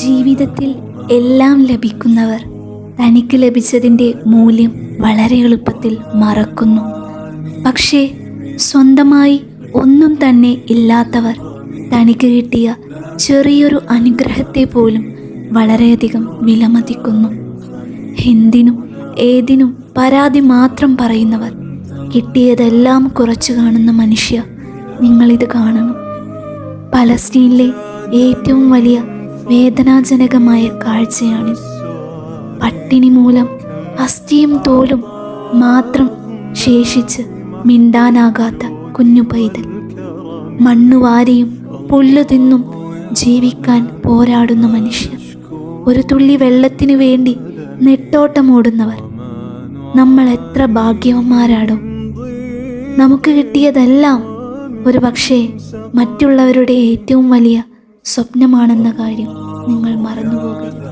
ജീവിതത്തിൽ എല്ലാം ലഭിക്കുന്നവർ തനിക്ക് ലഭിച്ചതിന്റെ മൂല്യം വളരെ എളുപ്പത്തിൽ മറക്കുന്നു. പക്ഷേ സ്വന്തമായി ഒന്നും തന്നെ ഇല്ലാത്തവർ തനിക്ക് കിട്ടിയ ചെറിയൊരു അനുഗ്രഹത്തെ പോലും വളരെയധികം വിലമതിക്കുന്നു. എന്തിനും ഏതിനും പരാതി മാത്രം പറയുന്നവർ കിട്ടിയതെല്ലാം കുറച്ചു കാണുന്ന മനുഷ്യ നിങ്ങളിത് കാണണം പലസ്തീനിലെ ഏറ്റവും വലിയ വേദനാജനകമായ കാഴ്ചയാണ്. പട്ടിണി മൂലം അസ്ഥിയും തോലും മാത്രം ശേഷിച്ച് മിണ്ടാനാകാത്ത കുഞ്ഞു പൈതൽ. മണ്ണുവാരിയും പുല്ലു തിന്നും ജീവിക്കാൻ പോരാടുന്ന മനുഷ്യർ. ഒരു തുള്ളി വെള്ളത്തിനു വേണ്ടി നെട്ടോട്ടമോടുന്നവർ നമ്മൾ എത്ര ഭാഗ്യവന്മാരാടോ നമുക്ക് കിട്ടിയതെല്ലാം ഒരു പക്ഷേ മറ്റുള്ളവരുടെ ഏറ്റവും വലിയ സ്വപ്നമാണെന്ന കാര്യം നിങ്ങൾ മറന്നുപോകരുത്.